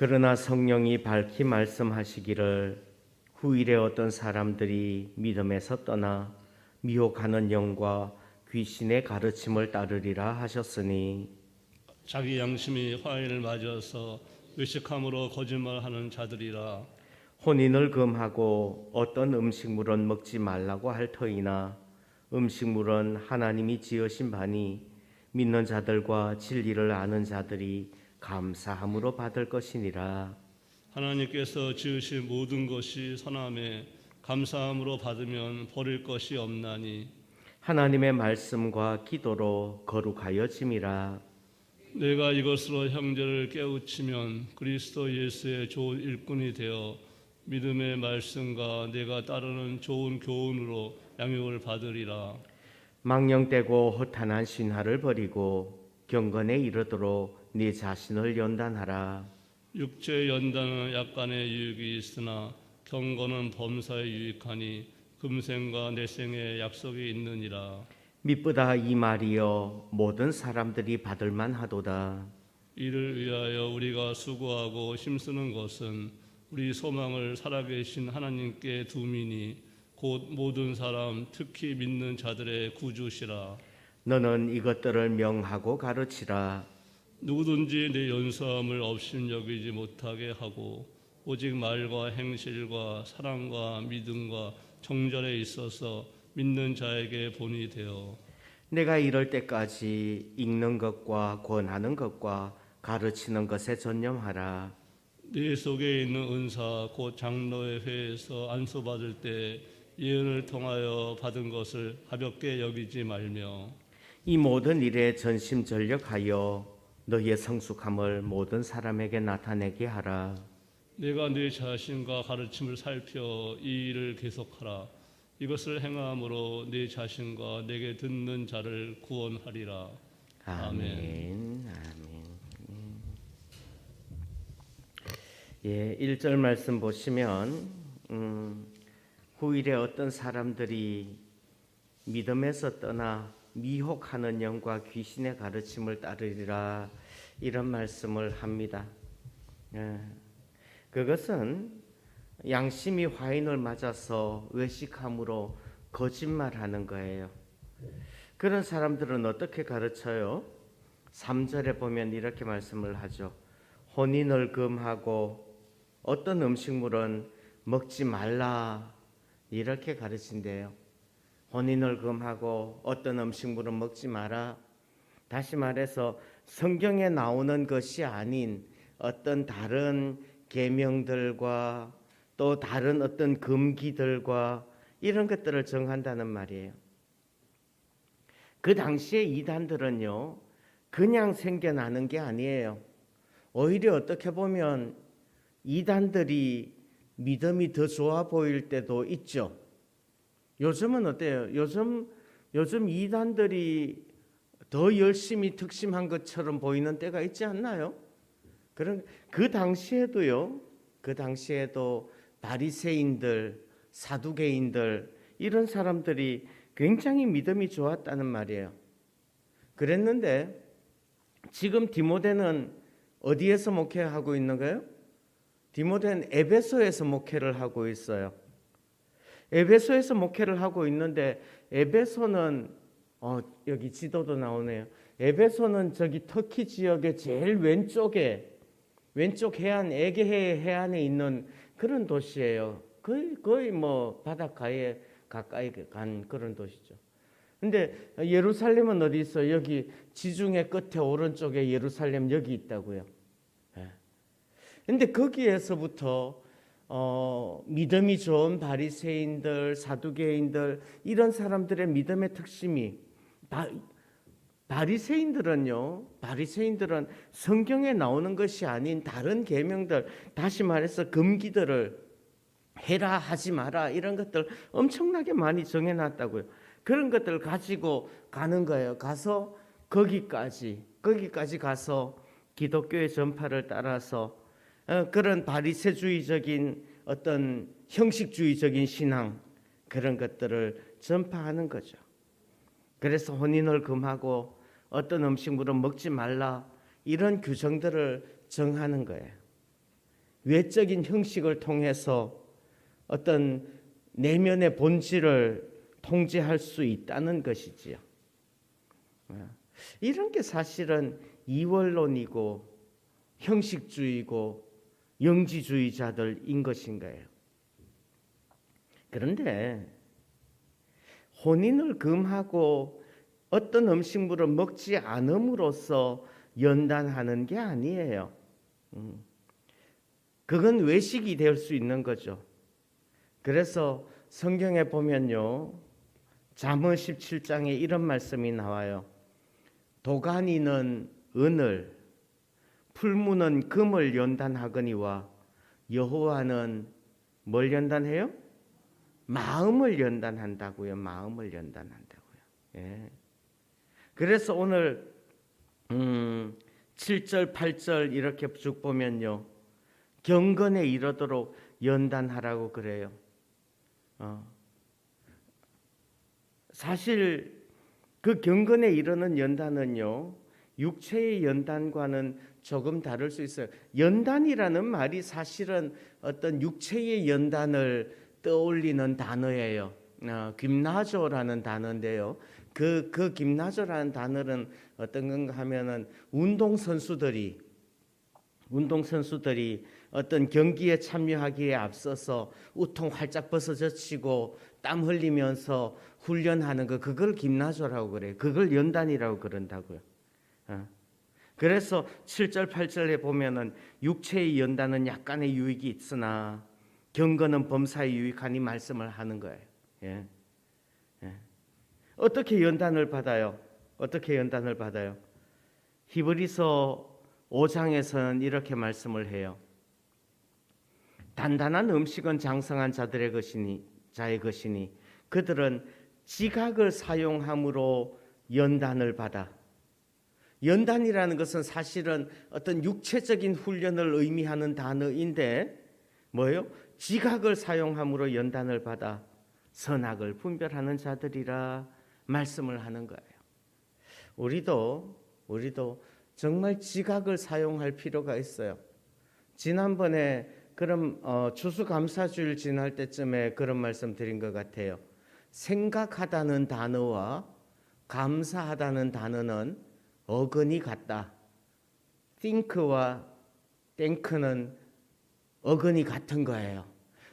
그러나 성령이 밝히 말씀하시기를 후일에 어떤 사람들이 믿음에서 떠나 미혹하는 영과 귀신의 가르침을 따르리라 하셨으니 자기 양심이 화인을 맞아서 외식함으로 거짓말하는 자들이라. 혼인을 금하고 어떤 음식물은 먹지 말라고 할 터이나 음식물은 하나님이 지으신 바니 믿는 자들과 진리를 아는 자들이 감사함으로 받을 것이니라. 하나님께서 지으신 모든 것이 선함에 감사함으로 받으면 버릴 것이 없나니 하나님의 말씀과 기도로 거룩하여짐이라. 내가 이것으로 형제를 깨우치면 그리스도 예수의 좋은 일꾼이 되어 믿음의 말씀과 내가 따르는 좋은 교훈으로 양육을 받으리라 망령되고 허탄한 신화를 버리고 경건에 이르도록 네 자신을 연단하라. 육체 연단은 약간의 유익이 있으나 경건은 범사에 유익하니 금생과 내생의 약속이 있느니라 미쁘다 이 말이여 모든 사람들이 받을 만하도다. 이를 위하여 우리가 수고하고 힘쓰는 것은 우리 소망을 살아계신 하나님께 두미니 곧 모든 사람 특히 믿는 자들의 구주시라 너는 이것들을 명하고 가르치라. 누구든지 내 연수함을 업신여기지 못하게 하고 오직 말과 행실과 사랑과 믿음과 정절에 있어서 믿는 자에게 본이 되어 내가 이럴 때까지 읽는 것과 권하는 것과 가르치는 것에 전념하라. 내 속에 있는 은사 곧 장로의 회에서 안수 받을 때 예언을 통하여 받은 것을 가볍게 여기지 말며 이 모든 일에 전심전력하여 너희의 성숙함을 모든 사람에게 나타내게 하라. 내가 내 자신과 가르침을 살펴 이 일을 계속하라 이것을 행함으로 내 자신과 내게 듣는 자를 구원하리라 아멘. 아멘. 음. 예, 1절 말씀 보시면 음, 후일에 어떤 사람들이 믿음에서 떠나 미혹하는 영과 귀신의 가르침을 따르리라 이런 말씀을 합니다. 예, 그것은 양심이 화인을 맞아서 외식함으로 거짓말하는 거예요. 그런 사람들은 어떻게 가르쳐요? 3절에 보면 이렇게 말씀을 하죠. 혼인을 금하고 어떤 음식물은 먹지 말라 이렇게 가르친대요. 혼인을 금하고 어떤 음식물은 먹지 마라. 다시 말해서 성경에 나오는 것이 아닌 어떤 다른 계명들과 또 다른 어떤 금기들과 이런 것들을 정한다는 말이에요. 그 당시에 이단들은요, 그냥 생겨나는 게 아니에요. 오히려 어떻게 보면 이단들이 믿음이 더 좋아 보일 때도 있죠. 요즘은 어때요? 요즘 요즘 이단들이 더 열심히 특심한 것처럼 보이는 때가 있지 않나요? 그런 그 당시에도요. 그 당시에도 바리새인들, 사두개인들 이런 사람들이 굉장히 믿음이 좋았다는 말이에요. 그랬는데 지금 디모데는 어디에서 목회하고 있는 거예요? 디모데는 에베소에서 목회를 하고 있어요. 에베소에서 목회를 하고 있는데 에베소는 어, 여기 지도도 나오네요. 에베소는 저기 터키 지역의 제일 왼쪽에 왼쪽 해안 에게해 해안에 있는 그런 도시예요. 거의 거의 뭐 바닷가에 가까이 간 그런 도시죠. 근데 예루살렘은 어디 있어? 여기 지중해 끝에 오른쪽에 예루살렘 여기 있다고요. 예. 근데 거기에서부터 어, 믿음이 좋은 바리새인들, 사두개인들 이런 사람들의 믿음의 특심이 바, 바리새인들은요. 바리새인들은 성경에 나오는 것이 아닌 다른 계명들, 다시 말해서 금기들을 해라 하지 마라 이런 것들 엄청나게 많이 정해 놨다고요. 그런 것들을 가지고 가는 거예요. 가서 거기까지 거기까지 가서 기독교의 전파를 따라서 어, 그런 바리새주의적인 어떤 형식주의적인 신앙 그런 것들을 전파하는 거죠. 그래서 혼인을 금하고 어떤 음식물은 먹지 말라 이런 규정들을 정하는 거예요. 외적인 형식을 통해서 어떤 내면의 본질을 통제할 수 있다는 것이지요. 어, 이런 게 사실은 이원론이고 형식주의고 영지주의자들인 것인 거예요. 그런데 혼인을 금하고 어떤 음식물을 먹지 않음으로써 연단하는 게 아니에요. 음. 그건 외식이 될 수 있는 거죠. 그래서 성경에 보면요. 잠언 17장에 이런 말씀이 나와요. 도가니는 은을 풀무는 금을 연단하거니와 여호와는 뭘 연단해요? 마음을 연단한다고요. 마음을 연단한다고요. 예. 그래서 오늘 음, 7절, 8절 이렇게 쭉 보면요. 경건에 이르도록 연단하라고 그래요. 어. 사실 그 경건에 이르는 연단은요. 육체의 연단과는 조금 다를 수 있어요. 연단이라는 말이 사실은 어떤 육체의 연단을 떠올리는 단어예요. 어, 김나조라는 단어인데요. 그, 그 김나조라는 단어는 어떤 건가 하면은 운동선수들이, 운동선수들이 어떤 경기에 참여하기에 앞서서 우통 활짝 벗어젖히고 땀 흘리면서 훈련하는 거, 그걸 김나조라고 그래요. 그걸 연단이라고 그런다고요. 어. 그래서 7절, 8절에 보면은 육체의 연단은 약간의 유익이 있으나 경건은 범사에 유익하니 말씀을 하는 거예요. 예. 예. 어떻게 연단을 받아요? 어떻게 연단을 받아요? 히브리서 5장에서는 이렇게 말씀을 해요. 단단한 음식은 장성한 자들의 것이니 자의 것이니 그들은 지각을 사용함으로 연단을 받아. 연단이라는 것은 사실은 어떤 육체적인 훈련을 의미하는 단어인데 뭐예요? 지각을 사용함으로 연단을 받아 선악을 분별하는 자들이라 말씀을 하는 거예요. 우리도 우리도 정말 지각을 사용할 필요가 있어요. 지난번에 그럼 어, 추수감사주일 지날 때쯤에 그런 말씀 드린 것 같아요. 생각하다는 단어와 감사하다는 단어는 어근이 같다. think와 think는 어근이 같은 거예요.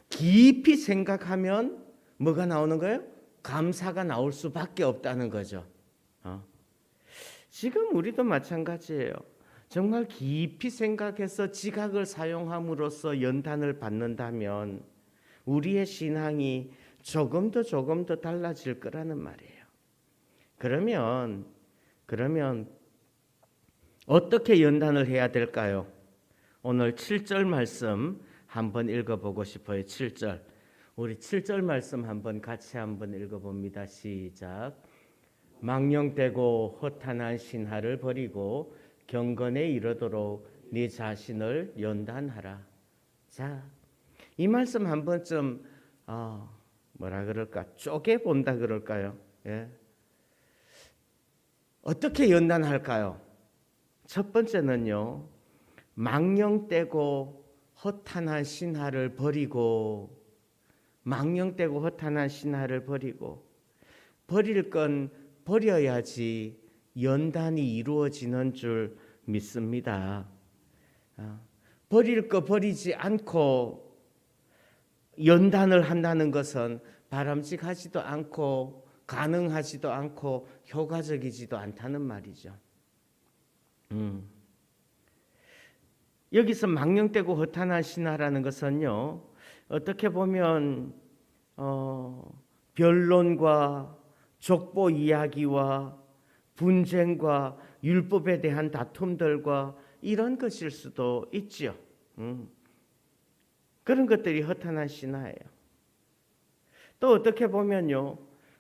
깊이 생각하면 뭐가 나오는 거예요? 감사가 나올 수밖에 없다는 거죠. 어. 지금 우리도 마찬가지예요. 정말 깊이 생각해서 지각을 사용함으로써 연단을 받는다면 우리의 신앙이 조금 더 조금 더 달라질 거라는 말이에요. 그러면 그러면 어떻게 연단을 해야 될까요? 오늘 7절 말씀 한번 읽어보고 싶어요. 7절. 우리 7절 말씀 한번 같이 한번 읽어봅니다. 시작. 망령되고 허탄한 신하를 버리고 경건에 이르도록 네 자신을 연단하라. 자, 이 말씀 한 번쯤 어, 뭐라 그럴까 쪼개 본다 그럴까요? 예. 어떻게 연단할까요? 첫 번째는요, 망령되고 허탄한 신하를 버리고, 망령되고 허탄한 신하를 버리고, 버릴 건 버려야지 연단이 이루어지는 줄 믿습니다. 아, 버릴 거 버리지 않고 연단을 한다는 것은 바람직하지도 않고 가능하지도 않고 효과적이지도 않다는 말이죠. 음. 여기서 망령되고 허탄한 신하라는 것은요, 어떻게 보면 어, 변론과 족보 이야기와 분쟁과 율법에 대한 다툼들과 이런 것일 수도 있죠. 음. 그런 것들이 허탄한 신화예요. 또 어떻게 보면요,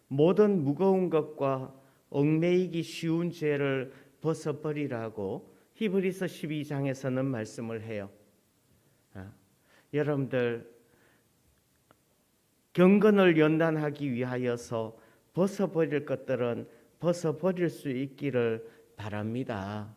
모든 무거운 것과 얽매이기 쉬운 죄를 벗어버리라고 히브리서 12장에서는 말씀을 해요. 아, 여러분들 경건을 연단하기 위하여서 벗어버릴 것들은 벗어버릴 수 있기를 바랍니다.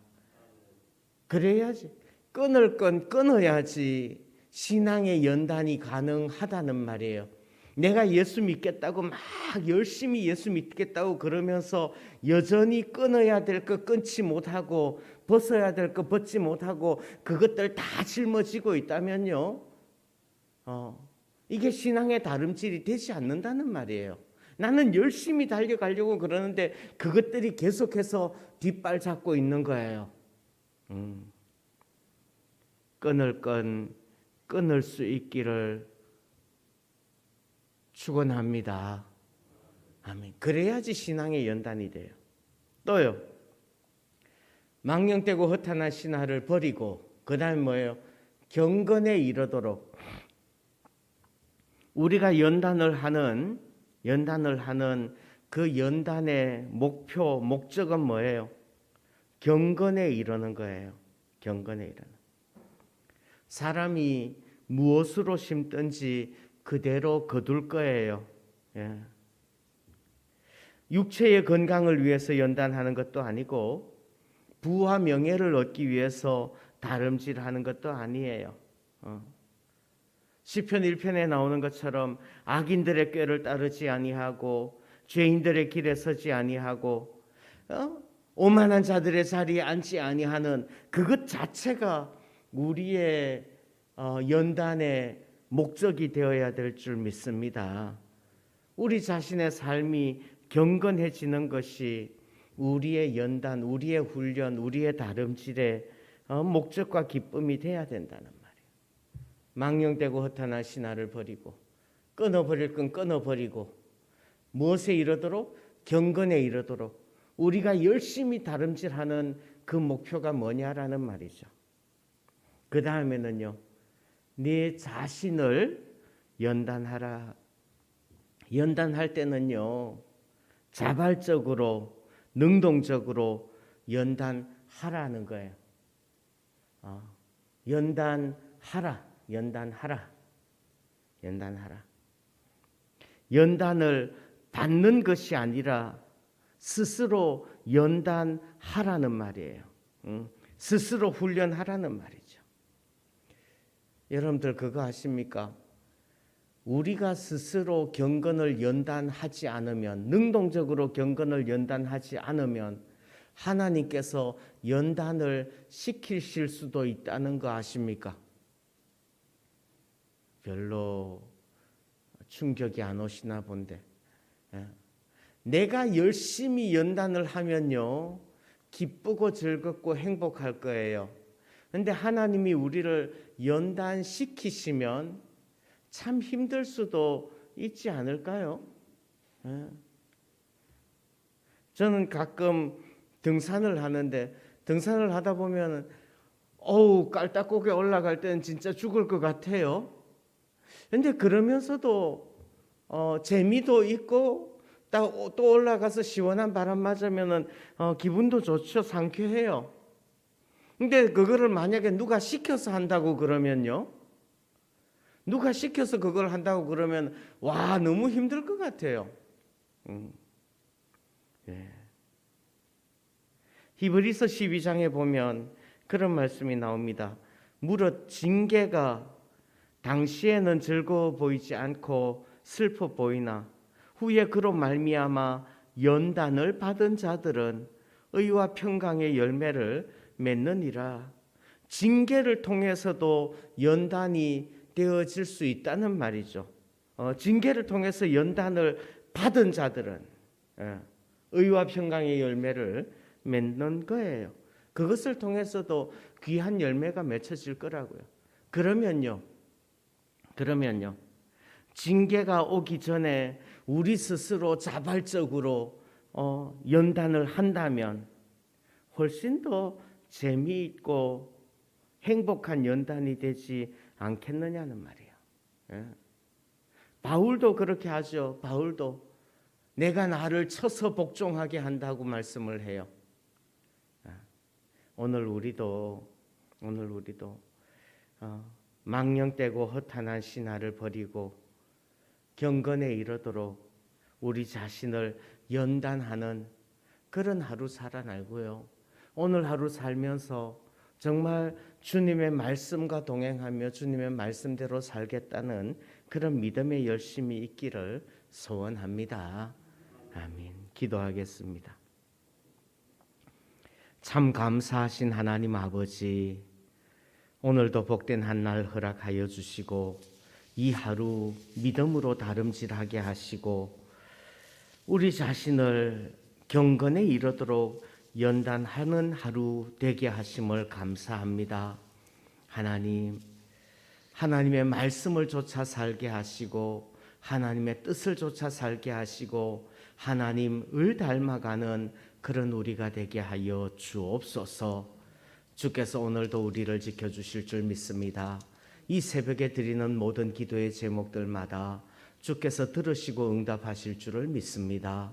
그래야지 끊을 건 끊어야지 신앙의 연단이 가능하다는 말이에요. 내가 예수 믿겠다고 막 열심히 예수 믿겠다고 그러면서 여전히 끊어야 될거 끊지 못하고 벗어야 될 거 벗지 못하고 그것들 다 짊어지고 있다면요. 어, 이게 신앙의 다름질이 되지 않는다는 말이에요. 나는 열심히 달려가려고 그러는데 그것들이 계속해서 뒷발 잡고 있는 거예요. 음. 끊을 건 끊을 수 있기를 축원합니다. 아멘. 그래야지 신앙의 연단이 돼요. 또요. 망령되고 허탄한 신화를 버리고 그 다음 뭐예요? 경건에 이르도록 우리가 연단을 하는 연단을 하는 그 연단의 목표 목적은 뭐예요? 경건에 이르는 거예요. 경건에 이르는. 사람이 무엇으로 심든지 그대로 거둘 거예요. 예. 육체의 건강을 위해서 연단하는 것도 아니고 부와 명예를 얻기 위해서 다름질하는 것도 아니에요. 어. 시편 1편에 나오는 것처럼 악인들의 꾀를 따르지 아니하고 죄인들의 길에 서지 아니하고 어? 오만한 자들의 자리에 앉지 아니하는 그것 자체가 우리의 어, 연단의 목적이 되어야 될 줄 믿습니다. 우리 자신의 삶이 경건해지는 것이 우리의 연단, 우리의 훈련, 우리의 다름질의 어, 목적과 기쁨이 돼야 된다는 말이에요. 망령되고 허탄한 신화를 버리고 끊어버릴 건 끊어버리고 무엇에 이르도록 경건에 이르도록 우리가 열심히 다름질하는 그 목표가 뭐냐라는 말이죠. 그 다음에는요, 네 자신을 연단하라. 연단할 때는요, 자발적으로, 능동적으로 연단하라는 거예요. 어, 연단하라, 연단하라, 연단하라. 연단을 받는 것이 아니라 스스로 연단하라는 말이에요. 응? 스스로 훈련하라는 말이죠. 여러분들 그거 아십니까? 우리가 스스로 경건을 연단하지 않으면 능동적으로 경건을 연단하지 않으면 하나님께서 연단을 시키실 수도 있다는 거 아십니까? 별로 충격이 안 오시나 본데. 예. 내가 열심히 연단을 하면요. 기쁘고 즐겁고 행복할 거예요. 근데 하나님이 우리를 연단시키시면 참 힘들 수도 있지 않을까요? 예. 저는 가끔 등산을 하는데 등산을 하다 보면 어우 깔딱고개 올라갈 때는 진짜 죽을 것 같아요. 근데 그러면서도 어, 재미도 있고 또 올라가서 시원한 바람 맞으면은 어, 기분도 좋죠, 상쾌해요. 근데 그거를 만약에 누가 시켜서 한다고 그러면요, 누가 시켜서 그걸 한다고 그러면 와 너무 힘들 것 같아요. 음. 예. 히브리서 12장에 보면 그런 말씀이 나옵니다. 무릇 징계가 당시에는 즐거워 보이지 않고 슬퍼 보이나 후에 그로 말미암아 연단을 받은 자들은 의와 평강의 열매를 맺느니라. 징계를 통해서도 연단이 되어질 수 있다는 말이죠. 어, 징계를 통해서 연단을 받은 자들은 예, 의와 평강의 열매를 맺는 거예요. 그것을 통해서도 귀한 열매가 맺혀질 거라고요. 그러면요, 그러면요, 징계가 오기 전에 우리 스스로 자발적으로 어, 연단을 한다면 훨씬 더 재미있고 행복한 연단이 되지 않겠느냐는 말이에요. 예. 바울도 그렇게 하죠. 바울도 내가 나를 쳐서 복종하게 한다고 말씀을 해요. 예. 오늘 우리도 오늘 우리도 어, 망령되고 허탄한 신화를 버리고 경건에 이르도록 우리 자신을 연단하는 그런 하루 살아날고요. 오늘 하루 살면서 정말 주님의 말씀과 동행하며 주님의 말씀대로 살겠다는 그런 믿음의 열심이 있기를 소원합니다. 아멘. 기도하겠습니다. 참 감사하신 하나님 아버지, 오늘도 복된 한 날 허락하여 주시고 이 하루 믿음으로 다름질하게 하시고 우리 자신을 경건에 이르도록 연단하는 하루 되게 하심을 감사합니다. 하나님, 하나님의 말씀을 조차 살게 하시고 하나님의 뜻을 조차 살게 하시고 하나님을 닮아가는 그런 우리가 되게 하여 주옵소서. 주께서 오늘도 우리를 지켜주실 줄 믿습니다. 이 새벽에 드리는 모든 기도의 제목들마다 주께서 들으시고 응답하실 줄을 믿습니다.